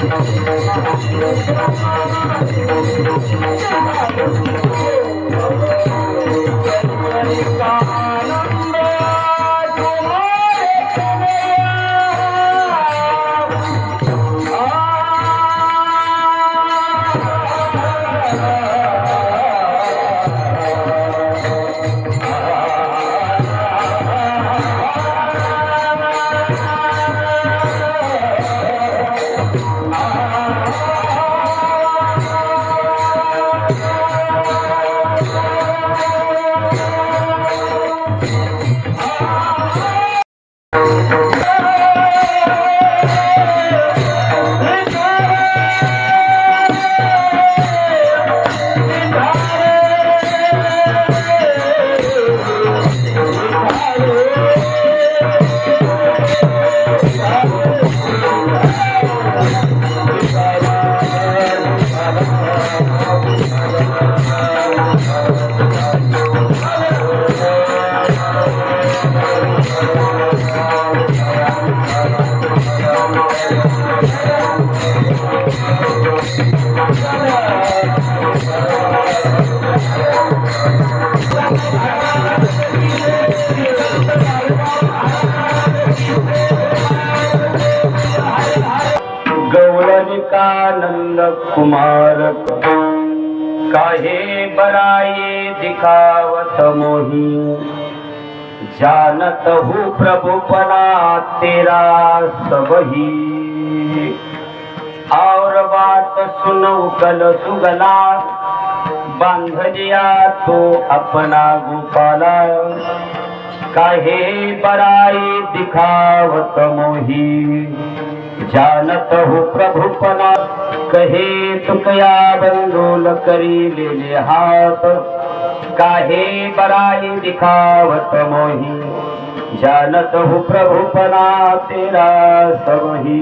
Thank you. गौरनिकानंद Kumar काहे बराई दिखावत मोही? जानत हूँ प्रभुपना तेरा सबही. और बात सुन उकल सुगला. बांधलिया तो अपना गोपाला. काहे बराई दिखावत मोही? जानत हो प्रभुपना। कहे तुकया बंदोल करी लेले हात काहे बराई दिखावत मोही? जानत हो प्रभुपना तेरा समही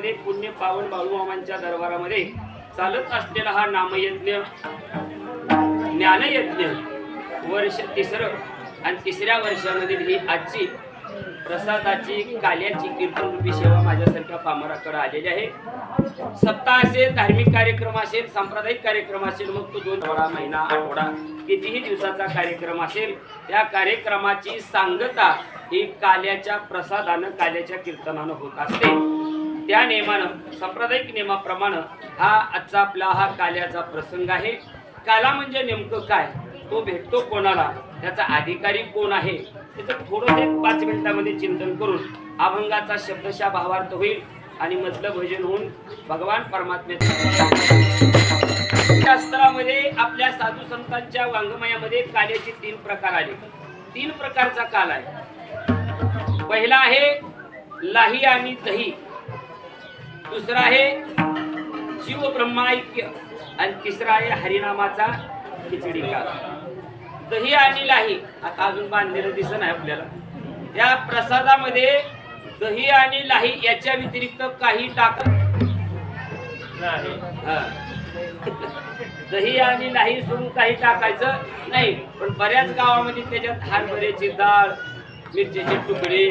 मध्ये पुण्य पावन बाळूमामांच्या दरबारामध्ये चालत असलेला हा नामयज्ञ ज्ञानयज्ञ वर्ष तिसरं आणि तिसऱ्या वर्षामधील ही आजची प्रसादाची काल्याची कीर्तनरूपी सेवा माझ्यासारख्या पामराकडे आलेली आहे. सप्ताह असेल धार्मिक कार्यक्रम असेल सांप्रदायिक कार्यक्रम असेल मग तो दोन थोडा महिना आठवडा कितीही दिवसाचा कार्यक्रम असेल त्या कार्यक्रमाची सांगता ही काल्याच्या प्रसादानं काल्याच्या कीर्तनानं होत असते. त्या नियमानं सांप्रदायिक नियमाप्रमाणे हा आजचा आपला हा काल्याचा प्रसंग आहे. काला म्हणजे नेमकं काय? तो भेटतो कोणाला? त्याचा अधिकारी कोण आहे? त्याचं थोडं एक पाच मिनिटामध्ये चिंतन करून अभंगाचा शब्दशा भावार्थ होईल आणि मधलं भजन होऊन भगवान परमात्म्याच्या शास्त्रामध्ये आपल्या साधू संतांच्या वाङ्मयामध्ये काल्याचे तीन प्रकार आले. तीन प्रकारचा काल आहे. पहिला आहे लाही आणि दही. दुसरा आहे शिव ब्रह्माऐक्य आणि तिसरा आहे हरिनामाचा खिचडी काल दही आणि लाही आता अजून बांधलेलं दिसत नाही आपल्याला. त्या प्रसादामध्ये दही आणि लाही याच्या व्यतिरिक्त काही टाक दही आणि लाही सोडून काही टाकायचं नाही. पण बऱ्याच गावामध्ये त्याच्यात हरभऱ्याची डाळ मिरचीचे तुकडे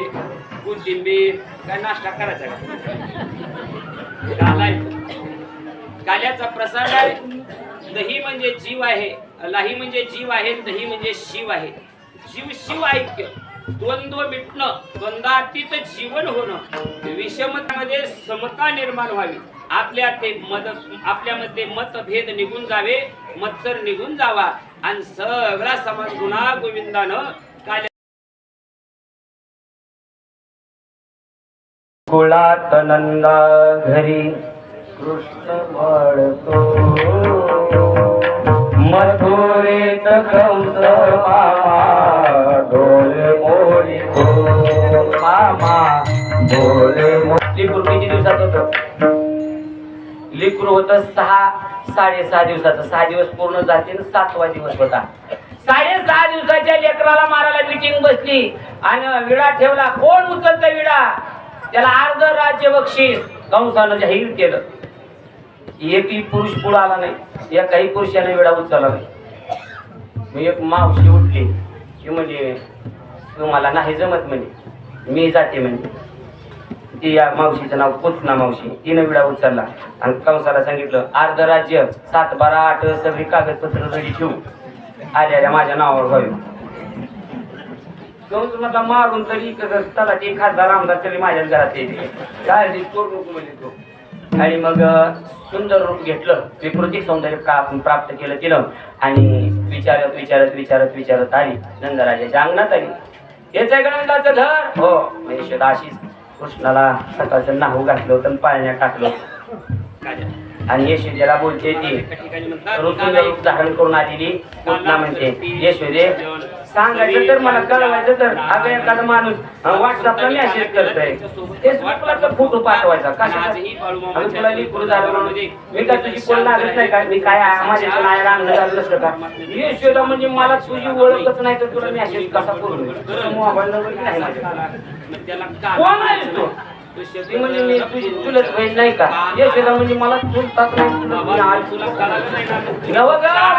कोथिंबीर काय नाश्ता करायचा का? काल्याचा प्रसाद आहे. दही म्हणजे जीव आहे. लाही म्हणजे जीव आहे. दही म्हणजे शिव आहे. जीव शिव ऐक्य. द्वंद्व मिटणं द्वंद्वातीत जीवन होणं विषमतेमध्ये समता निर्माण व्हावी. आपल्या ते मत आपल्यामध्ये मतभेद निघून जावे. मत्सर निघून जावा. आणि सगळा समाज गुन्हा गोविंदानं कुळात नंदा घरी कृष्ण वाळतो मधुरेत कंस मामा डोले मोरी मामा डोले मोठी पूर्वीची दिवसात होत. लिकूर होतं सहा साडेसहा दिवसाचं. सहा दिवस पूर्ण जाते सातवा दिवस होता. साडेसहा दिवसाच्या लेकराला मारायला मिटिंग बसली. आणि विडा ठेवला. कोण उचलत विडा? त्याला अर्ध राज्य बक्षीस कंसानं जाहीर केलं. एकही पुरुष पुढे आला नाही. एकाही पुरुषाने विडा उचलला नाही. मी एक मावशी उठली. की म्हणजे तुम्हाला नाही जमत म्हणे. मी जाते म्हणजे ती या मावशीचं नाव पुतना मावशी. तिनं विडा उचलला. आणि कंसाला सांगितलं अर्ध राज्य सात बारा आठ सगळी कागदपत्र रेडी ठेवू. आल्या माझ्या नावावर व्हावी. म्हटला मारून तरी त्याला ते खासदार आमदार तरी माझ्याच घरात येते. काय रे, चोर नको म्हणजे तो. आणि मग सुंदर रूप घेतलं. विकृतिक सौंदर्य का प्राप्त केलं केलं आणि विचारत विचारत विचारत विचारत आली. नंदराजाच्या अंगणात आली. हेच आहे गणंदाचं घर? हो. म्हणजे अशीच कृष्णाला सकाळचं नाहू घातलं होतं पाळण्यात टाकलं. आणि यशोदेला बोलते ती धारण करून आलेली पुतना म्हणते यशोदे सांगायचं तर मला कळवायचं तर अगं एखादा माणूस व्हॉट्सअपला मेसेज करतोय. फेसबुकला फोटो पाठवायचा. अगं तुला लिकूर झालं म्हणून. मी काय तुझी कोण लागत नाही का? मी काय माझ्या आहे रांगणं झालं नसतं का? यशोदा म्हणजे मला तुझी ओळखच नाही तर तुला मेसेज कसा करू? मोबाईल नंबर नाही कोण आहेस तू? ती म्हणजे मी तुझी चुलत बहीण नाही का? यशोदा म्हणजे मला चुलतात नाही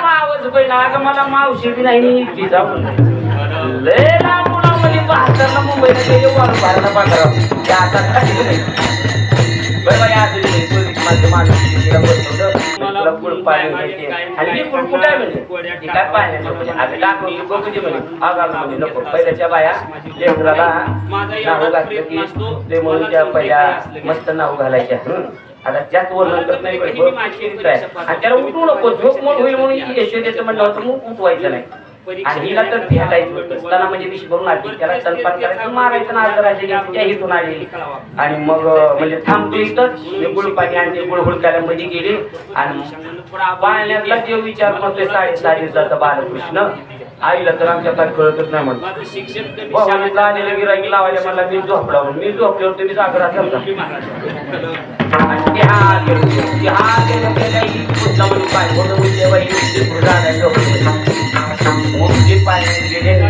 मावस बहीण अगं मला मावशी बी नाही मी लय लांब मुलामध्ये बहात्तरला मुंबईला गेले पाठवा त्या आता काही नाही बरं बाई आज माणूस तिला तुला पाणी आणि कुठं म्हणजे? ती काय पाण्याचं म्हणजे आम्ही दाखवून दे म्हणे. आगाल म्हणजे नको. पहिल्याच्या बाया लेकराला नाव घातलं की ते म्हणून त्या पहिल्या मस्त नाव घालायच्या. आता जास्त वर्णन करत नाही. आणि त्याला उठू नको. झोप मोड होईल म्हणून यशोदेचं म्हणलं होतं मग उठवायचं नाही. आणि हिला तर भेटायचं होतं स्तना म्हणजे विष भरून आली त्याला स्तनपान करायचं मारायचं ना अर्धराजे त्या हिथून आली आणि मग म्हणजे थांबतो इथंच मी गुळपाणी आणि गुळ हुडकायला मध्ये गेली आणि पाळण्यातला देव विचार करतोय साडेसहा दिवसाचा बालकृष्ण आईला तर आमच्या काय कळतच नाही म्हणून माझं शिक्षण आलेलं गिराईक लावायला मला मी झोपला म्हणून मी झोपल्यावर तुम्ही जागरा समजा मी महाराष्ट्र. आणि हा गेलो हा गेलो गेला की पुढचा म्हणजे पाय बोलतो म्हणजे बाई नुसती पुढं जायला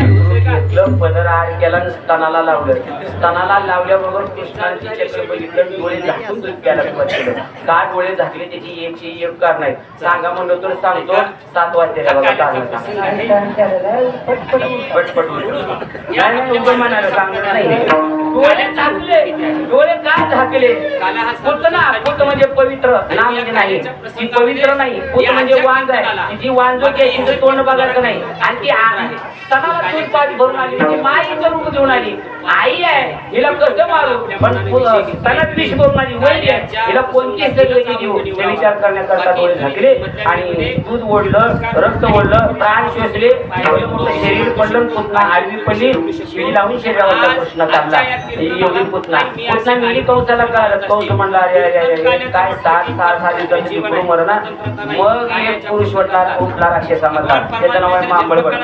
घेतलं पदर आड केला स्तनाला लावलं स्तनाला लावल्याबरोबर कृष्णांची चक्र बघितलं डोळे झाकून दूध केलं का डोळे झाकले त्याची एकशे एक कार नाही सांगा म्हणलं तर सांगतो सात वाजता बघा चांगलं पटपट नाही नाही उभं म्हणायला नाही डोळे झाकले डोळे का झाकले? पुत ना पुत म्हणजे पवित्र. ना म्हणजे नाही. ती पवित्र नाही. पुत म्हणजे वांज आहे. तिचं तोंड बघायचं नाही. आणि ती पाच भरून आली. ती माईचं रूप घेऊन आली. आई आहे हिला कसं मारू? पण विष भरून आली. वैरी आहे. हिला कोणती सगळी देऊ? विचार करण्याकरता डोळे झाकले आणि दूध ओढलं रक्त ओढलं प्राण शोषले. शरीर पडलं पुतना आडवी पडली. शिडी लावून शरीरावरचा कृष्ण काढला. ही योगी मिली कळलं म्हणला अरे अरे अरे काय सात दिवसाची मरणा? मग एक पुरुष उठला त्याचं नाव आहे मांबळ भट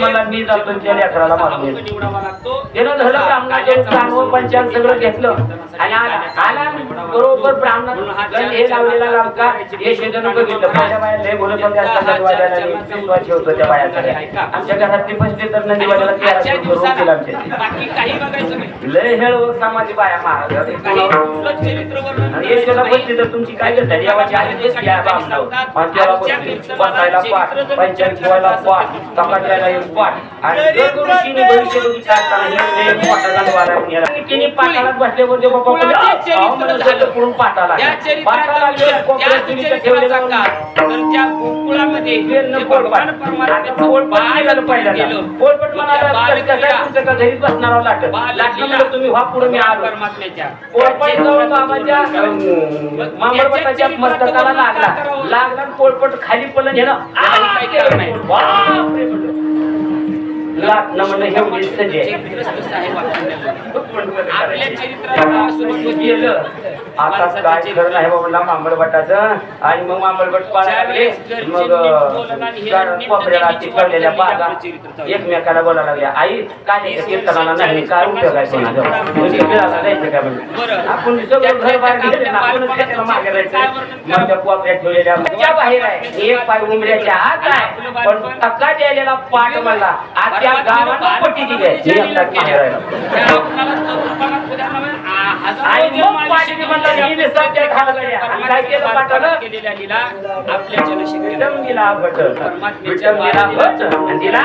म्हणला मी जातो त्या लेकराला मारून त्यानं झालं ब्राह्मणाचे चांगलं पंचांग सगळं घेतलं. आणि आला आला बरोबर ब्राह्मण. हे लावलेला लावका हे शेजारून बघितलं माझ्या बाया लय बोलत होत्या विश्वास ठेवतो त्या बाया सगळ्या आमच्या बसले तर नदी वाजायला तेरा आजच्या आमच्या लय हेळ व समाजी बाया महाराज बसली तर तुमची काय करतात देवाची आली बसली आहे बामणावर. आणि त्याला बसली बसायला पाठ पंचायत ठेवायला पाठ कपाट्याला एक पाठ आणि दर ऋषीने भविष्यवाणी काढताना लय मोठा गांडवाला आहे म्हणाला. आणि तिने पाठाला बसल्यावर ते बाप्पा बोलले, कुणाचे "अहो, म्हणलं, चरित्र झालं पुढून पाठाला या पाठाला चरित्राचा गेलं, कोपऱ्यात त्या तुम्ही तर चरित्राचा ठेवलेलं काळ तर त्या गोकुळामध्ये वेल जे न पोळपाट. भगवान परमात्म्याचं आता पोळपाट बाल निघालं पहिल्यांदा. गेलं. पोळपाट म्हणाला, त्या बाल कसं काय तुमचं का घरीच बसणार लाटत? म्हणलं, तुम्ही व्हा पुढे मी आलो. परमात्म्याच्या. पोळपट जाऊन बाबाच्या मांबळपटाच्या मस्तकाला लागला. लागला पोळपट खाली पडलं नेलं काही करत नाही. लाटणं म्हणलं. आपल्या चरित्राला सुरुवात गेलं. आता काय खरं नाही बाबा मांबळभटाचं आणि मग मांबळभट पाळायला लागले. मग कोपऱ्याला बागा एकमेकाला बोलायला लागल्या. आई काय कीर्तनाला नाही काय उपयोग आहे कोणाचा म्हणजे फिरायला जायचं काय म्हणजे. आपण सगळं घर बाहेर घेतलं ना आपण त्याला मागे जायचं मग त्या कोपऱ्यात ठेवलेल्या बाहेर आहे. एक पाय उमऱ्याच्या आत आहे. पण द्यायला पाठ म्हणला. आज त्या गावाला पट्टी दिली आहे मी आता बाहेर आहे आणि मग पाठी म्हणलं ही निसर्ग त्या खाली गेल्या. आणि काय केलं पाठानं? केलेल्या लीला आपल्या जनशक्तीला विटम दिला भट विटम दिला भट आणि दिला.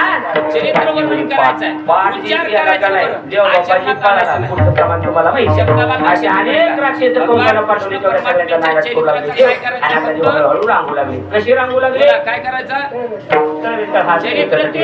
चरित्र वर्णन करायचं आहे. पाठ विचार केला करायचा का नाही? बरं. देवबापाची आचरणात पाळाला. आणायचं नाही. पुढचं प्रमाण तुम्हाला माहिती आहे. शब्दाला अशी अनेक राक्षस कंसाला पाठवली तेवढ्या सगळ्यांच्या नागात करू लागले आणि आता ते हळूहळू रांगू लागले. कशी रांगू लागले? बोला, काय करायचं? तर हा चरित्र ते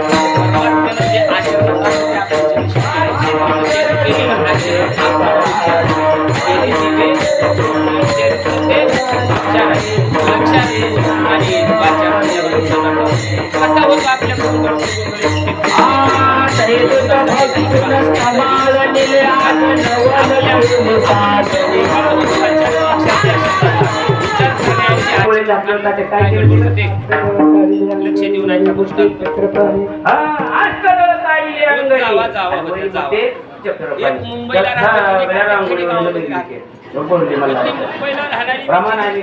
आणि कसा होतो? लक्ष देऊन गोष्ट. एक मुंबईला राहणारी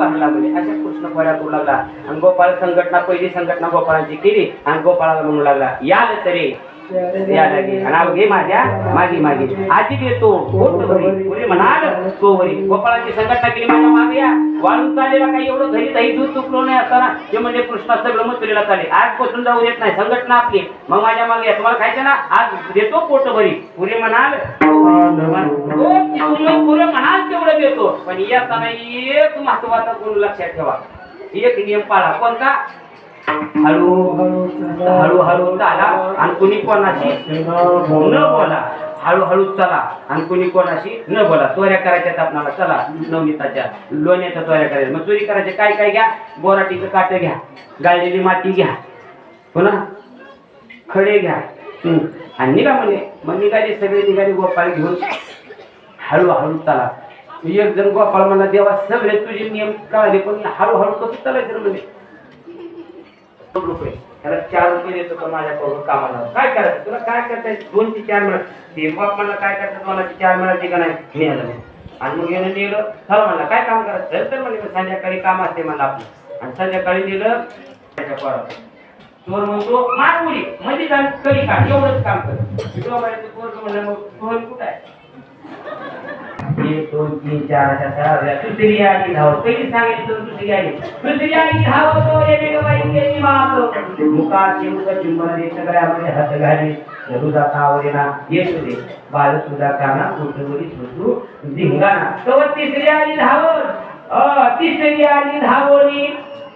सगळ्या लागले अशा कृष्ण खोऱ्या करू लागला. आणि गोपाळ संघटना पहिली संघटना गोपाळांची केली आणि गोपाळाला म्हणू लागला याल तरी या लागे घे माझ्या मागे मागे. आजी देतो पोट म्हणाल तो वरी. गोपाळाची संघटना केली माझ्या मागे या. वाळून चालेला काही एवढं घरी दही दूध चुकलो नाही असताना. ते म्हणजे कृष्णाचं सगळं मथुरीला चालेल. आज पासून जाऊ देत नाही. संघटना आपली. मग माझ्या मागे या. तुम्हाला खायचं ना? आज देतो पोट भरी. पुरे म्हणाल हो, पुरे म्हणाल तेवढं देतो. पण येताना एक महत्त्वाचा गुण लक्षात ठेवा. एक नियम पाळा. कोणता? हळू हळूहळू चाला आणि कुणी कोणाशी न बोला. हळूहळू चला आणि कुणी कोणाशी न बोला. चोऱ्या करायच्या आपणाला चला नवनीताच्या. लोण्याच्या चोऱ्या करायच्या. मग चोरी करायचे काय काय घ्या? बोराटीचं काट घ्या. गाळलेली माती घ्या. हो ना? खडे घ्या. हम्म. आणि निघा म्हणे. मग निघाले सगळे निघाले गोपाळ घेऊन. हळूहळू चला. एक जण गोपाळ म्हणा देवा सगळे तुझे नियम कळाले पण हळूहळू कसं चालायचं रे म्हणे? दोन रुपये. त्याला चार रुपये देतो तर माझ्याकडून कामाला. काय करायचं? तुला काय करताय दोन ते चार मिळत ते बाप म्हणला काय करतात मला ते चार मिळाले का नाही? मिळालं नाही. आणि मग यानं नेलं चल म्हणला काय काम करायचं? चल तर म्हणजे संध्याकाळी काम असते मला आपलं. आणि संध्याकाळी नेलं त्याच्या पोरात चोर म्हणतो मार मुली मध्ये जाऊन कधी काढ. एवढंच काम कर. तो म्हणायचं, म्हणलं मग चोर कुठं आहे? एक दोन तीन चार अशा सहा दुसरी आली धाव पहिली सांगितलं दुसरी आली दुसरी आली धाव तो येणे ग बाई शिवक चुंबन सगळ्यामध्ये हात घाली रुदा दे बाल सुद्धा काना कुठवरी सुसू तो तिसरी आली धावून तिसरी आली धावोनी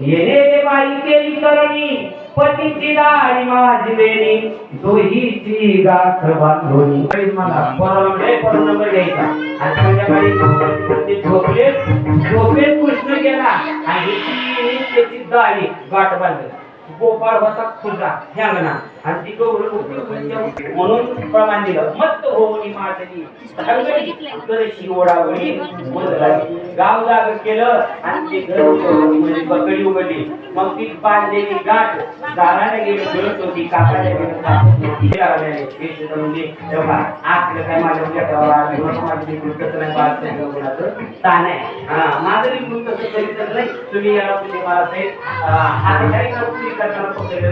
येणे रे बाई केली करणी. पतीची दाढी माझी बेणी दोहीची गाठ बांधोनी मला घ्यायचा आणि संध्याकाळी ते झोपले झोपेत कृष्ण गेला आणि त्याची दाढी गाठ बांधली. गोपाळ होता खुजा ह्यांगणा आणि ती म्हणून प्रमाण दिलं धांगडी करशी ओढावली मुलगाली. गाव जाग केलं आणि ते घर उघडली. मग ती बांधलेली गाठ दाराने गेली फिरत होती आपलं काय माझ्या माझी ताण आहे. हा माझं लेकरू तसं करीतच नाही. तुम्ही याला तुम्ही मला हात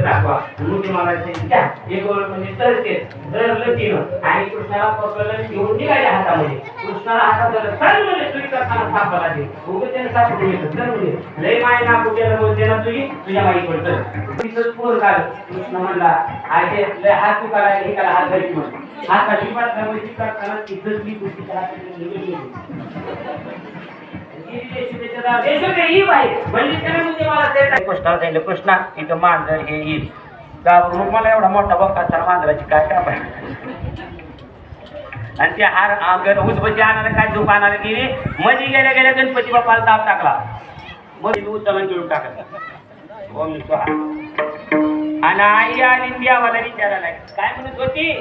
दाखवा. मुली मला ते घ्या एक ओळ म्हणजे तरते धरलं तिनं. आणि कृष्णाला पकडलं घेऊन निघाले हातामध्ये. कृष्णाला हातात सर म्हणजे तुझी करताना सापडला दे उगाच त्याने सापडून कुठे सर म्हणजे लय माय ना कुठे बोलते ना तुझी तुझ्या माई पडतं तिथं पोर काढ कृष्ण म्हणला आहे लय हात तू काढा हे काढा हात घरी म्हणून. हात अजिबात धरण्याची करताना तिथंच मी तुझी हात कृष्णा सांगितलं कृष्णा इथं मांजर हे येईल घाबरून मला एवढा मोठा बघ असताना मांजराची काय काम आहे आणि ते हार अंगण उजबत्ती आणायला काय झोप आणायला गेली मध्ये गेल्या गेल्या गणपती बाप्पाला दाब टाकला मध्ये उचलून घेऊन टाकला आणि आई आणि देवाला विचारायला काय म्हणत होती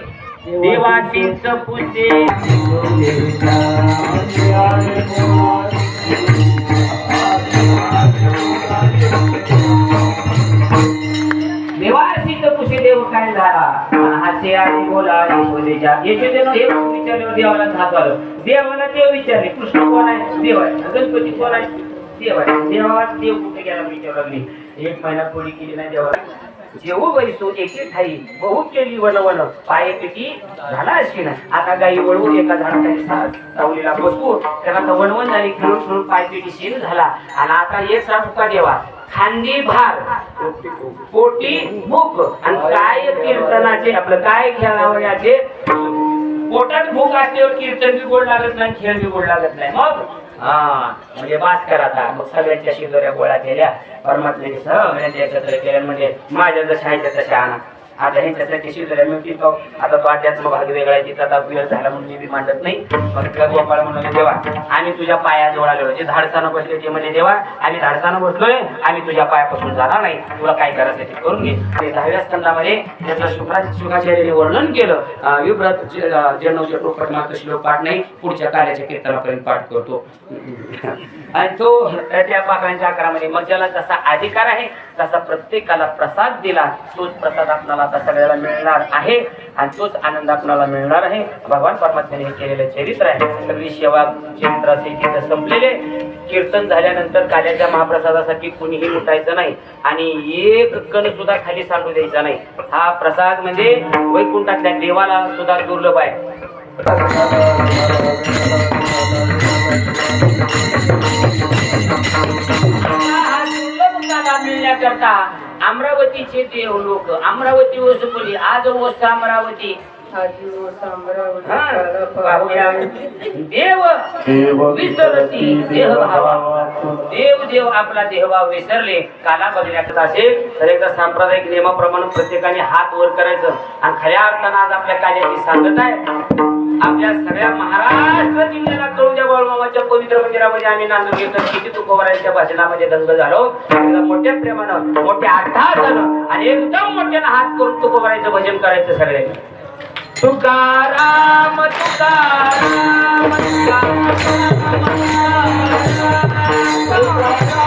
देवाची पुसे काय झाला हास्य आणि बोला आणि यशोदेनं देव विचारल्यावर देवाला आलं देवाला विचारले कृष्ण कोण आहे? देव आहे. गणपती कोण आहे? देव आहे. देवा देव कुठे गेला? विचारू लागली. एक महिना केली नाही देवाला. ठाई बहु केली झाला अशी ना. आता गाई वळवून एका झाडाखाली सा- सावलीला बसवू त्याला आता वणवण झाली खेळून खेळून पायपैकी शीन झाला. आणि आता एक का देवा. खांदी भार. पोटी भूक. आणि काय कीर्तनाचे? आपलं काय खेळावयाचे पोटात भूक असल्यावर कीर्तन बी गोड लागत नाही खेळ बी गोड लागत नाही. मग? हा म्हणजे बास करा आता. मग सगळ्यांच्या शिजोऱ्या गोळा केल्या. परमात्म्याने सगळ्यांच्या एकत्र केल्या. म्हणजे माझ्या जशा आहेत तशा आणा. आता ह्यांच्यासाठी शिदोऱ्या मिळतील का आता तो अध्यात्म भाग वेगळा आहे तिचा आता वेळ झाला म्हणून मी बी मांडत नाही. मग त्या गोपाळ म्हणून देवा आम्ही तुझ्या पायाजवळ आलो जे धाडसानं बसले ते म्हणजे देवा आम्ही धाडसानं बसलोय. आम्ही तुझ्या पायापासून जाणार नाही. तुला काय करायचं ते करून घे. आणि दहाव्या स्कंदामध्ये त्याचं शुक्रा शुकाचार्याने वर्णन केलं. अं, विभ्रत टोपट मात्र श्लोक पाठ नाही पुढच्या कार्याच्या कीर्तनापर्यंत पाठ करतो. आणि तो त्या पाकळ्यांच्या आकारामध्ये मग ज्याला जसा अधिकार आहे तसा प्रत्येकाला प्रसाद दिला. तोच प्रसाद आपल्याला आता सगळ्याला मिळणार आहे आणि तोच आनंद आपल्याला मिळणार आहे. भगवान परमात्म्याने हे केलेलं चरित्र आहे. सगळी सेवा चरित्र असे तिथं संपलेले कीर्तन झाल्यानंतर काल्याच्या महाप्रसादासाठी कुणीही लुटायचं नाही आणि एक कण सुद्धा खाली सांडू द्यायचा नाही. हा प्रसाद म्हणजे वैकुंठातल्या देवाला सुद्धा दुर्लभ आहे. काला मिळण्याकरता अमरावतीचे देव लोक अमरावती ओसपली आज ओस अमरावती. हा. देव विसरती देह भावा. देव देव आपला देहभाव विसरले. काला बदलण्याकरता असेल तर एकदा सांप्रदायिक नियमाप्रमाणे प्रत्येकाने हात वर करायचं. आणि खऱ्या अर्थानं आज आपल्या कार्याची सांगत आहे. आपल्या सगळ्या महाराष्ट्र जिल्ह्याला कळूच्या बाळमामाच्या पवित्र मंदिरामध्ये आम्ही नांदून घेतो. किती तुकोबारांच्या भाषणामध्ये दंग झालो. एकदम मोठ्या प्रेमानं मोठ्या झालं आणि एकदम मोठ्यानं हात करून तुकोबारांचं भजन करायचं सगळे तुकाराम तुकाराम तुकाराम.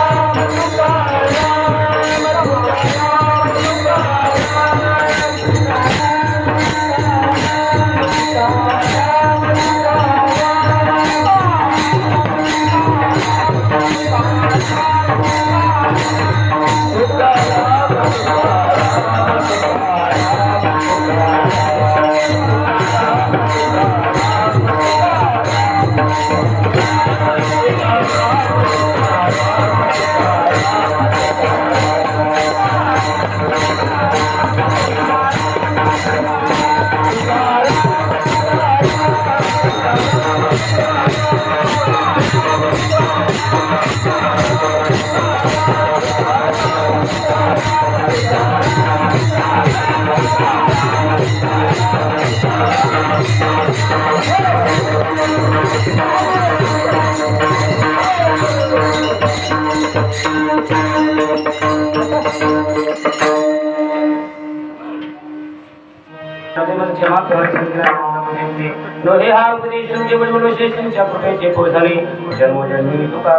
हा उपदेश तुमचे बडबड विशेषांच्या कृपेचे पोझाले जन्मोजन्मी तुका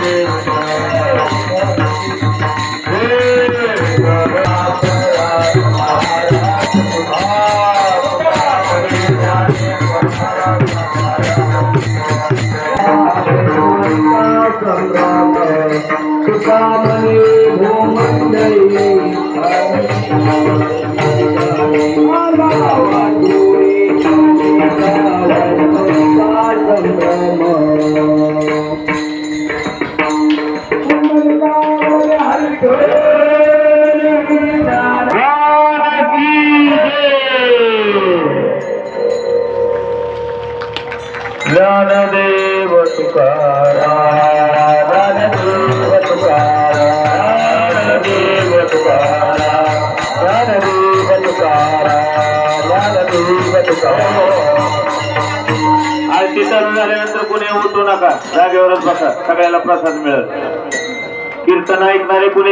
Thank आरती चालू झाल्यानंतर कुणी उठू नका. जागेवरच बसा. सगळ्याला प्रसाद मिळत कीर्तन ऐकणारे कुणी